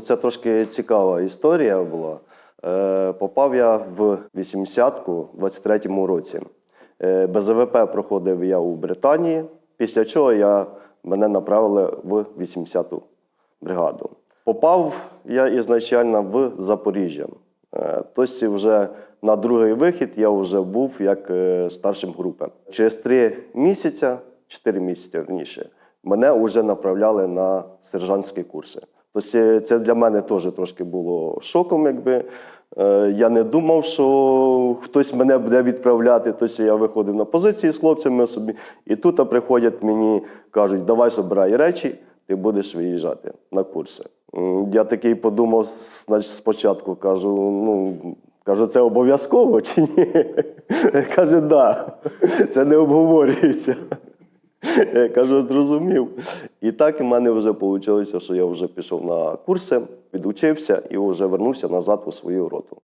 Ну, це трошки цікава історія була. Е, попав я в 80-ку в 23-му році. Е, БЗВП проходив я у Британії, після чого я, мене направили в 80-ту бригаду. Попав я ізначально в Запоріжжя. Е, Тобто вже на другий вихід я вже був як е, старшим групи. Через три місяці, чотири місяці верніше, мене вже направляли на сержантські курси. Тобто е, це для мене теж трошки було шоком, якби. Е, Я не думав, що хтось мене буде відправляти. Тобто я виходив на позиції з хлопцями собі, і тут приходять мені, кажуть, давай забирай речі, ти будеш виїжджати на курси. Я такий подумав значить, спочатку, кажу, ну. Кажу, це обов'язково чи ні? Каже, да, це не обговорюється. Я кажу, зрозумів. І так в мене вже вийшло, що я вже пішов на курси, відучився і вже вернувся назад у свою роту.